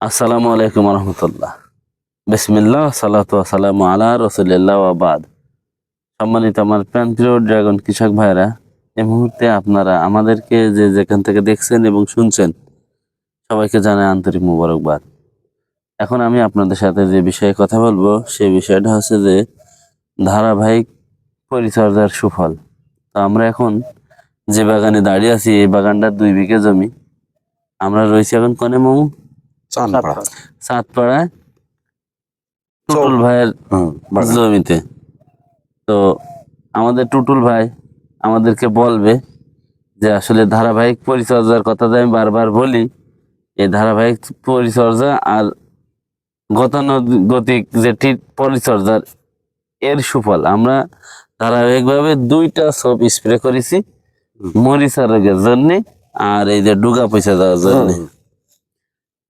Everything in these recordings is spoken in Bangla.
আসসালামু আলাইকুম রহমতুল্লাহ বিসমিল্লাহ, সালাতু সালাম আলা রসুলিল্লাহ আবাদ সম্মানিত আমার প্রান্তীয় ড্রাগন কৃষক ভাইরা এই মুহূর্তে আপনারা আমাদেরকে যে যেখান থেকে দেখছেন এবং শুনছেন, সবাইকে জানায় আন্তরিক মুবারকবাদ। এখন আমি আপনাদের সাথে যে বিষয়ে কথা বলব, সেই বিষয়টা হচ্ছে যে ধারাবাহিক পরিচর্যার সুফল। তো আমরা এখন যে বাগানে দাঁড়িয়ে আছি, এই বাগানটার দুই বিঘে জমি। আমরা রয়েছি এখন কনে টুটুল ভাইয়ের জমিতে। তো আমাদের টুটুল ভাই আমাদেরকে বলবে যে আসলে ধারাবাহিক পরিচর্যার কথা আমি বারবার বলি এই ধারাবাহিক পরিচর্যা আর গতানুগতিক যে ঠিক পরিচর্যার এর সুফল। আমরা ধারাবাহিকভাবে দুইটা সোপ স্প্রে করেছি মরিচা রোগের জন্য আর এই যে ডুগা পয়সা দেওয়ার জন্য।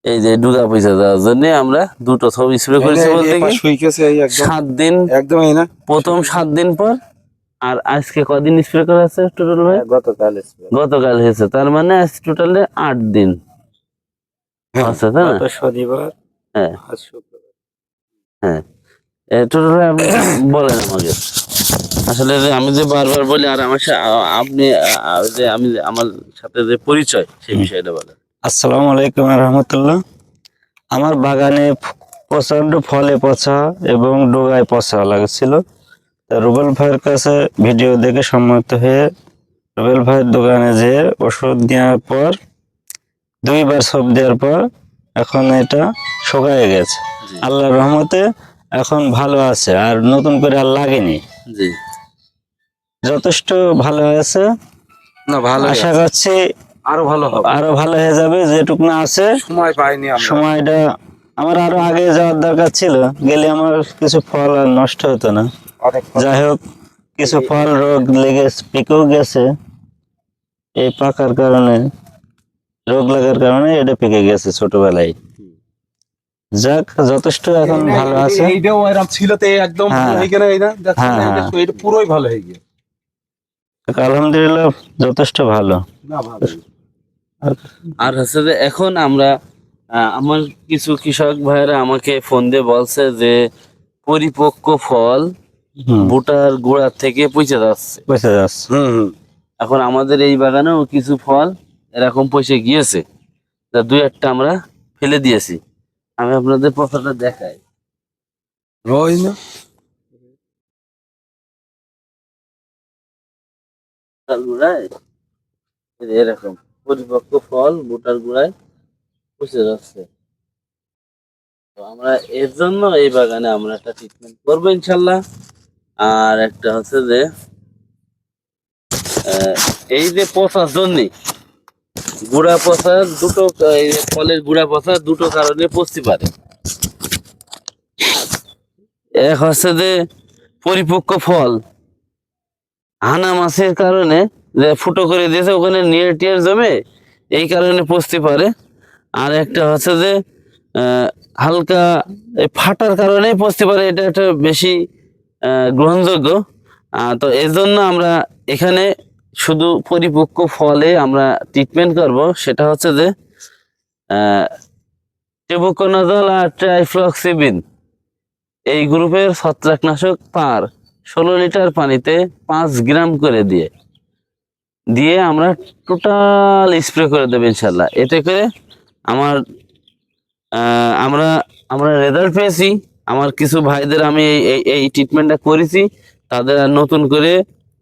এই যে ডুগা পয়সা দেওয়ার জন্য আমরা দুটো ছবি স্প্রে করেছি বলতে কি হয়ে সাত দিন। একদম না? প্রথম সাত দিন পর। আর আজকে কদিন স্প্রে করা আছে টোটাল ভাই? গতকাল গতকাল হয়েছে। তার মানে আজ টোটালে আট দিন। হ্যাঁ। আছে তাই না? শনিবার হ্যাঁ। আজ শুক্রবার। টোটাল ভাই আপনি বলেন আমাকে। আসলে যে আমি যে বারবার বলি আর আমার আপনি যে আমি যে আমার সাথে যে পরিচয় সেই বিষয়টা বলেন। আসসালামু আলাইকুম রহমতুল্লাহ। আমার বাগানে প্রচণ্ড ফলে পচা এবং ডোগায় পচা লাগছিল। রুবেল ভাইয়ের কাছে ভিডিও দেখে সম্মত হয়ে রুবেল ভাইয়ের দোকানে যেয়ে ওষুধ দেওয়ার পর দুইবার সব দেওয়ার পর এখন এটা শুকায় গেছে। আল্লাহ রহমতে এখন ভালো আছে আর নতুন করে আর লাগেনি। যথেষ্ট ভালো হয়েছে। না ভালো আশা করছি আরও ভালো হবে। আরও ভালো হয়ে যাবে যেটুক না আছে। সময় পাইনি সময়টা আমার আরও আগে যাওয়ার দরকার ছিল গেলে আমার কিছু ফল আর নষ্ট হতো না। যাই হোক কিছু ফল রোগ লেগে পেকেও গেছে। এই পাকার কারণে রোগ লাগার কারণে এটা পেকে গেছে ছোটবেলায়। যাক যথেষ্ট এখন ভালো আছে। এইটাও এরকম ছিল তো একদম। ভালো হয়ে এই না হ্যাঁ, এটা হ্যাঁ। এটা পুরোই ভালো হয়ে গেল আলহামদুলিল্লাহ যথেষ্ট ভালো। না ভালো। আর হচ্ছে যে এখন আমরা আহ, আমার কিছু কৃষক ভাইরা আমাকে ফোন দিয়ে বলছে যে পরিপক্ক ফল বুটার গোড়া থেকে পচে যাচ্ছে। বুঝতে যাচ্ছে। হুম এখন আমাদের এই বাগানেও কিছু ফল এরকম পচে গিয়েছে তা দুই একটা আমরা ফেলে দিয়েছি। আমি আপনাদের পথাটা দেখাই। ওই না? এরকম। পরিপক্ক ফল বুটার গুড়ায় পচে যাচ্ছে। তো আমরা এর জন্য এই বাগানে আমরা একটা ট্রিটমেন্ট করব ইনশাল্লাহ। আর একটা হচ্ছে যে এই যে পচার জন্য গুড়া পচার দুটো ফলের গুড়া পচার দুটো কারণে পচতে পারে। এক হচ্ছে যে পরিপক্ক ফল, হানা মাছের কারণে যে ফুটো করে দিয়েছে, ওখানে নিয়ে টিয়ার জমে এই কারণে পচতে পারে। আর একটা হচ্ছে যে হালকা ফাটার কারণে পচতে পারে, এটা একটা বেশি গ্রহণযোগ্য। তো এই জন্য আমরা এখানে শুধু পরিপক্ক ফলে আমরা ট্রিটমেন্ট করব, সেটা হচ্ছে যে টেবুকোনাজল আর ট্রাইফ্লক্সিবিন এই গ্রুপের ছত্রাকনাশক পার ষোলো লিটার পানিতে পাঁচ গ্রাম করে দিয়ে। দিয়ে আমরা টোটাল স্প্রে করে দেবো ইনশাল্লাহ এতে করে আমার আমরা আমরা রেজাল্ট পেয়েছি। আমার কিছু ভাইদের আমি এই- এই ট্রিটমেন্টটা করেছি। তাদের নতুন করে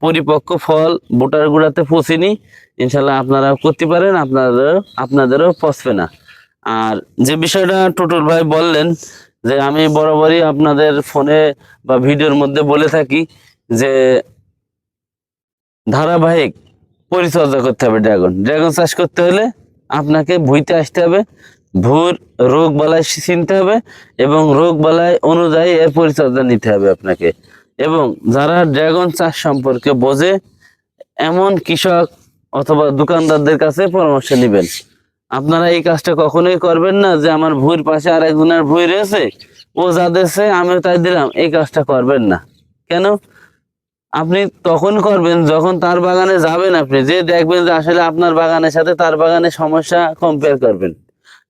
পরিপক্ক ফল বোটার গুঁড়াতে পচিনি ইনশাল্লাহ আপনারা করতে পারেন, আপনাদের, আপনাদেরও পচবে না। আর যে বিষয়টা টুটুর ভাই বললেন, যে আমি বরাবরই আপনাদের ফোনে বা ভিডিওর মধ্যে বলে থাকি যে ধারাবাহিক পরিচর্যা করতে হবে ড্রাগন। ড্রাগন চাষ করতে হলে আপনাকে ভুইতে আসতে হবে, ভুর রোগ বালাই চিনতে হবে এবং রোগ বালাই অনুযায়ী এর পরিচর্যা নিতে হবে আপনাকে। এবং যারা ড্রাগন চাষ সম্পর্কে বোঝে, এমন কৃষক অথবা দোকানদারদের কাছে পরামর্শ নেবেন। আপনারা এই কাজটা কখনোই করবেন না যে আমার ভুঁইর পাশে আর একজনের ভুঁই রয়েছে, ও যা দিচ্ছে আমিও তাই দিলাম, এই কাজটা করবেন না। কেন? আপনি তখন করবেন, যখন তার বাগানে যাবেন আপনি, যে দেখবেন যে আসলে আপনার বাগানের সাথে তার বাগানের সমস্যা কম্পেয়ার করবেন।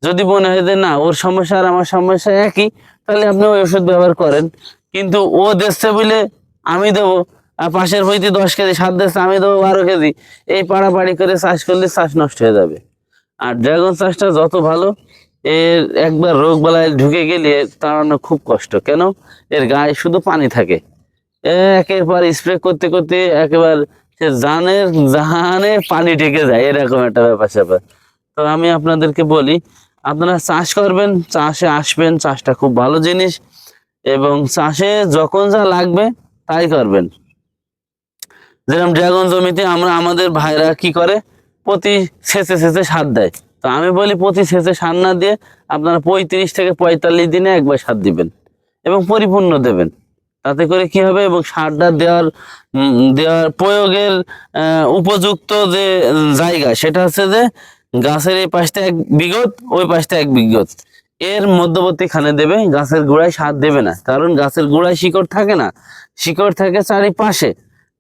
যদি মনে হয় যে না, ওর সমস্যা আর আমার সমস্যা একই, তাহলে আপনি ওই ওষুধ ব্যবহার করেন। কিন্তু ও দিচ্ছে বলে, আমি দেবো। আর পাশের হইতে দশ কেজি, সাত দিচ্ছে আমি দেবো বারো কেজি। এই পাড়াপাড়ি করে চাষ করলে চাষ নষ্ট হয়ে যাবে। আর ড্রাগন চাষটা যত ভালো, এর একবার রোগ বালায় ঢুকে গেলে তাড়ানো খুব কষ্ট। কেন? এর গায়ে শুধু পানি থাকে। একের পর স্প্রে করতে করতে একেবারে সে জানের জাহানে পানি ঢেকে যায়, এরকম একটা ব্যাপার স্যাপার। তো আমি আপনাদেরকে বলি, আপনারা চাষ করবেন, চাষে আসবেন, চাষটা খুব ভালো জিনিস, এবং চাষে যখন যা লাগবে তাই করবেন। যেরকম ড্রাগন জমিতে আমরা, আমাদের ভাইরা কি করে? প্রতি সেচে সেচে সার দেয়। তো আমি বলি প্রতি সেচে সার না দিয়ে আপনারা পঁয়ত্রিশ থেকে পঁয়তাল্লিশ দিনে একবার সার দিবেন, এবং পরিপূর্ণ দেবেন। তাতে করে কি হবে এবং সারটা দেওয়ার দেওয়ার প্রয়োগের উপযুক্ত যে জায়গা, সেটা হচ্ছে যে গাছের এই পাশটা এক বিগত, ওই পাশটা এক বিঘত এর মধ্যবর্তী খানে দেবে, গাছের গোড়ায় সার দেবে না। কারণ গাছের গোড়ায় শিকড় থাকে না। শিকড় থাকে চারিপাশে।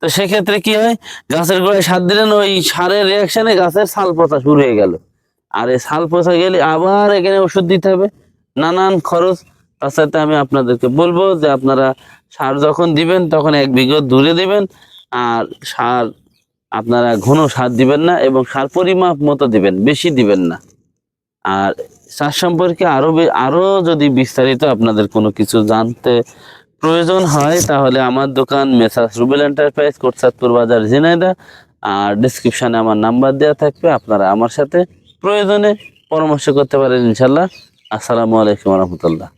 তো সেক্ষেত্রে কি হয়? গাছের গোড়ায় সার দিলেন, ওই সারের রিয়াকশনে গাছের ছাল পচা শুরু হয়ে গেল। আর এই ছাল পচা গেলে আবার এখানে ওষুধ দিতে হবে। নানান খরচ তার সাথে আমি আপনাদেরকে বলব যে আপনারা সার যখন দিবেন, তখন এক বিঘা দূরে দিবেন আর সার আপনারা ঘন সার দিবেন না এবং সার পরিমাপ মতো দিবেন, বেশি দিবেন না। আর সার সম্পর্কে আরও আরও যদি বিস্তারিত আপনাদের কোনো কিছু জানতে প্রয়োজন হয়, তাহলে আমার দোকান মেসাস রুবেল এন্টারপ্রাইজ, কোটসাদপুর বাজার ঝিনাইদা আর ডিসক্রিপশনে আমার নাম্বার দেওয়া থাকবে, আপনারা আমার সাথে প্রয়োজনে পরামর্শ করতে পারেন ইনশাল্লাহ আসসালামু আলাইকুম রহমতুল্লাহ।